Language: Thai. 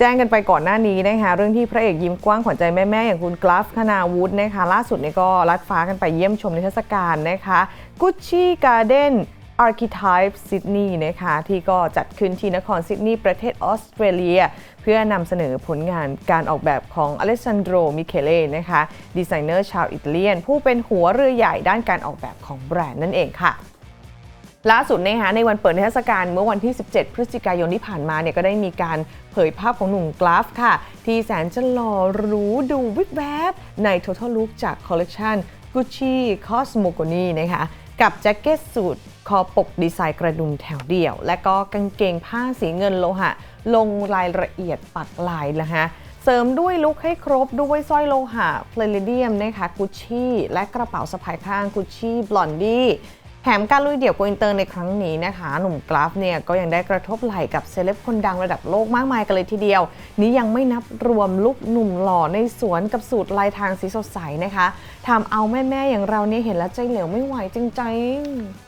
แจ้งกันไปก่อนหน้านี้นะคะเรื่องที่พระเอกยิ้มกว้างขวัญใจแม่ๆอย่างคุณกราฟคณาวุฒินะคะล่าสุดเนี่ยก็ลัดฟ้ากันไปเยี่ยมชมนิทรรศการนะคะ Gucci Garden Archetype Sydney นะคะที่ก็จัดขึ้นที่นครซิดนีย์ประเทศออสเตรเลีย เพื่อนำเสนอผลงานการออกแบบของอเลสซานโดรมิเคเลนะคะดีไซเนอร์ชาวอิตาเลียน ผู้เป็นหัวเรือใหญ่ด้านการออกแบบของแบรนด์นั่นเองค่ะ ล่าสุดนะคะในวันเปิดนิทศการเมื่อวันที่ 17 พฤศจิกายนที่ผ่านมาเนี่ยก็ได้มีการเผยภาพของหนุ่มกราฟค่ะ ที่แสนจะหล่อรู้ดูวิบแวบใน Total Look จากคอลเลกชัน Gucci Cosmogony นะคะกับแจ็คเก็ตสูทคอปกดีไซน์กระดุมแถวเดี่ยว และก็กางเกงผ้าสีเงินโลหะ ลงรายละเอียดปักลายนะคะเสริมด้วยลุคให้ครบด้วยสร้อยโลหะเพลเ d เดียมนะคะกุชชี่และกระเป๋าสะพายข้างกุชชี่บลอนดี้ แถมการลุยเดี่ยวโกอินเตอร์ในครั้งนี้นะคะ หนุ่มกราฟเนี่ยก็ยังได้กระทบไหล่กับเซเลบคนดังระดับโลกมากมายกันเลยทีเดียว นี้ยังไม่นับรวมลุกหนุ่มหล่อในสวนกับสูตรลายทางสีสดใสนะคะทำเอาแม่ๆอย่างเราเนี่ยเห็นแล้วใจเหลวไม่ไหวจริงๆ